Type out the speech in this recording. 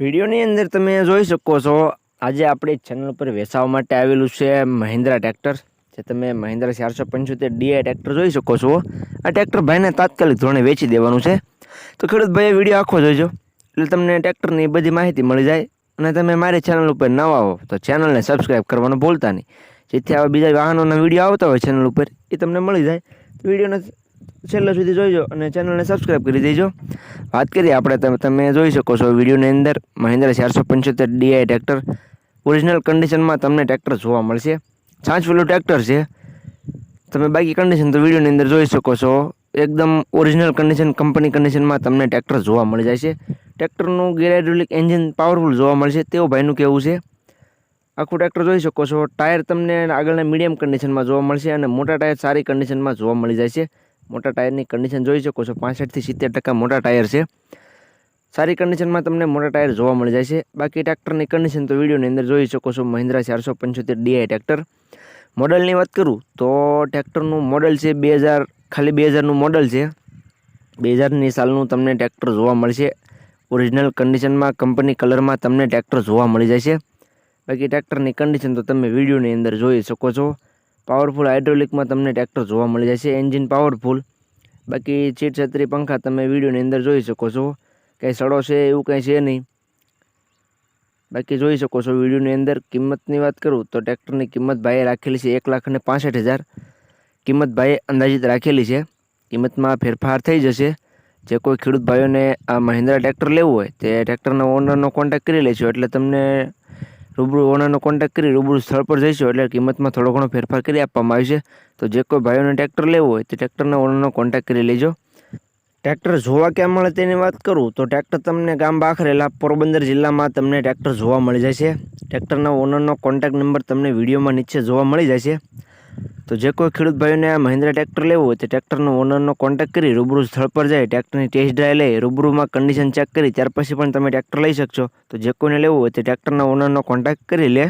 વિડીયોની અંદર તમે જોઈ શકો છો, આજે આપણી ચેનલ ઉપર વેચાવા માટે આવેલું છે મહિન્દ્રા ટ્રેક્ટર જે તમે મહિન્દ્રા ચારસો પંચોતેર ડીઆઈ ટ્રેક્ટર જોઈ શકો છો. આ ટ્રેક્ટર ભાઈને તાત્કાલિક ધોરણે વેચી દેવાનું છે. તો ખેડૂત ભાઈએ વીડિયો આખો જોઈજો એટલે તમને ટ્રેક્ટરની બધી માહિતી મળી જાય, અને તમે મારી ચેનલ ઉપર નવા હો, તો ચેનલને સબસ્ક્રાઈબ કરવાનું ભૂલતા નહીં. જેથી આવા બીજા વાહનોના વીડિયો આવતા હોય ચેનલ ઉપર, એ તમને મળી જાય. તો વિડીયોને છેલ્લે સુધી જોઈજો અને ચેનલને સબસ્ક્રાઈબ કરી દેજો. વાત કરીએ આપણે, તમે તમે જોઈ શકો છો વિડીયોની અંદર મહિન્દ્રા ચારસો પંચોતેર ડીઆઈ ટ્રેક્ટર. ઓરિજિનલ કન્ડિશનમાં તમને ટ્રેક્ટર જોવા મળશે. છાંચવેલું ટ્રેક્ટર છે. તમે બાકી કન્ડિશન તો વિડીયોની અંદર જોઈ શકો છો. એકદમ ઓરિજિનલ કન્ડિશન કંપની કન્ડિશનમાં તમને ટ્રેક્ટર જોવા મળી જાય છે. ટ્રેક્ટરનું ગેર એન્જિન પાવરફુલ જોવા મળશે. તેવું ભાઈનું કહેવું છે. આખું ટ્રેક્ટર જોઈ શકો છો. ટાયર તમને આગળના મીડિયમ કન્ડિશનમાં જોવા મળશે અને મોટા ટાયર સારી કન્ડિશનમાં જોવા મળી જાય છે. મોટા ટાયરની કન્ડિશન જોઈ શકો છો. પાસઠથી સિત્તેર ટકા મોટા ટાયર છે. સારી કન્ડિશનમાં તમને મોટા ટાયર જોવા મળી જાય છે. બાકી ટ્રેક્ટરની કન્ડિશન તો વિડીયોની અંદર જોઈ શકો છો. મહિન્દ્રા ચારસો પંચોતેર ડીઆઈ ટ્રેક્ટર. મોડલની વાત કરું તો ટ્રેક્ટરનું મોડલ છે બે હજાર, ખાલી બે હજારનું મોડલ છે. બે હજારની સાલનું તમને ટ્રેક્ટર જોવા મળશે. ઓરિજિનલ કન્ડિશનમાં કંપની કલરમાં તમને ટ્રેક્ટર જોવા મળી જાય છે બાકી ટ્રેક્ટરની કન્ડિશન તો તમે વિડીયોની અંદર જોઈ શકો છો. પાવરફુલ હાઇડ્રોલિકમાં તમને ટ્રેક્ટર જોવા મળી જશે એન્જિન પાવરફુલ બાકી ચીટ છત્રી પંખા તમે વિડીયોની અંદર જોઈ શકો છો. કંઈ સડો છે એવું કંઈ છે નહીં. બાકી જોઈ શકો છો વિડીયોની અંદર કિંમતની વાત કરું તો ટ્રેક્ટરની કિંમત ભાઈએ રાખેલી છે એક લાખ અને પાસઠ હજાર. કિંમત ભાઈએ અંદાજિત રાખેલી છે. કિંમતમાં ફેરફાર થઈ જશે. જે કોઈ ખેડૂત ભાઈઓને આ મહિન્દ્રા ટ્રેક્ટર લેવું હોય, તે ટ્રેક્ટરના ઓનરનો કોન્ટેક્ટ કરી લેશો એટલે તમને રૂબરૂ ઓનરનો કોન્ટેક્ટ કરી રૂબરૂ સ્થળ પર જઈશું એટલે કિંમતમાં થોડો ઘણો ફેરફાર કરી આપવામાં આવશે. તો જે કોઈ ભાઈઓને ટ્રેક્ટર લેવું હોય તે ટ્રેક્ટરના ઓનરનો કોન્ટેક્ટ કરી લેજો. ટ્રેક્ટર જોવા ક્યાં મળે તેની વાત કરું તો ટ્રેક્ટર તમને ગામ બાખરેલા પોરબંદર જિલ્લામાં તમને ટ્રેક્ટર જોવા મળી જશે ટ્રેક્ટરના ઓનરનો કોન્ટેક્ટ નંબર તમને વિડીયોમાં નીચે જોવા મળી જશે તો જે કોઈ ખેડૂત ભાઈઓને મહિન્દ્રા ટ્રેક્ટર લેવું હોય તે ટ્રેક્ટરનો ઓનરનો કોન્ટેક્ટ કરી રૂબરૂ સ્થળ પર જાય, ટ્રેક્ટરની ટેસ્ટ ડ્રાઈવ લઈ રૂબરૂમાં કન્ડિશન ચેક કરી, ત્યાર પછી પણ તમે ટ્રેક્ટર લઈ શકશો. તો જે કોઈને લેવું હોય તે ટ્રેક્ટરના ઓનરનો કોન્ટેક્ટ કરી લે.